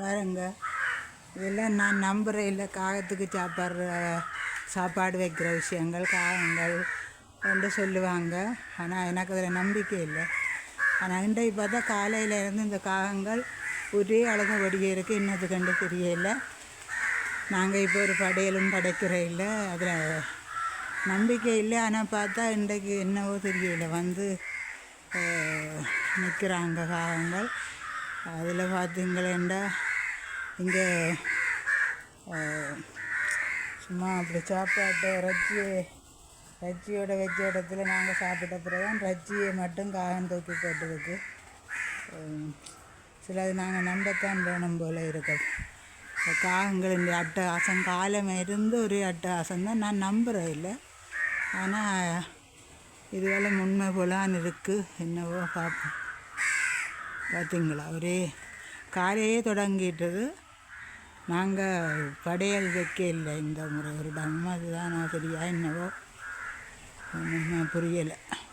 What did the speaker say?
பாருங்க. இதெல்லாம் நான் நம்புகிறேன் இல்லை காகத்துக்கு சாப்பாடுற சாப்பாடு வைக்கிற விஷயங்கள் காகங்கள் என்று சொல்லுவாங்க. ஆனால் எனக்கு அதில் நம்பிக்கை இல்லை. ஆனால் இன்றைக்கு பார்த்தா காலையில் இருந்து இந்த காகங்கள் ஒரே அளவு வடிகை இருக்குது இன்னது கண்டு தெரியல. நாங்கள் இப்போ ஒரு படையலும் படைக்கிற இல்லை. அதில் நம்பிக்கை இல்லை. ஆனால் பார்த்தா இன்றைக்கு என்னவோ தெரியல. வந்து நிற்கிறாங்க காகங்கள். அதில் பார்த்தீங்களேண்டா இங்கே சும்மா அப்படி சாப்பாட்டு இறைச்சி ரஜ்ஜியோட வச்ச இடத்துல நாங்கள் சாப்பிட்ட பிறகு ரஜ்ஜியை மட்டும் காகம் தூக்கி போட்டதுக்கு சிலது நாங்கள் நம்பத்தான் வேணும் போல் இருக்கோம் இந்த காகங்களின் அட்டகாசம் காலம் இருந்து ஒரு அட்டகாசம் தான் நான் நம்புகிறேன் இல்லை. ஆனால் இதுவெல்லாம் உண்மை போலான்னு இருக்குது என்னவோ பார்ப்போம் பார்த்தீங்களா ஒரே காலையே தொடங்கிட்டது. நாங்கள் படையல் வைக்க இல்லை இந்த முறை. ஒரு டம் அதுதான் சரியா என்னவோ? ஒன்றுமே புரியலை.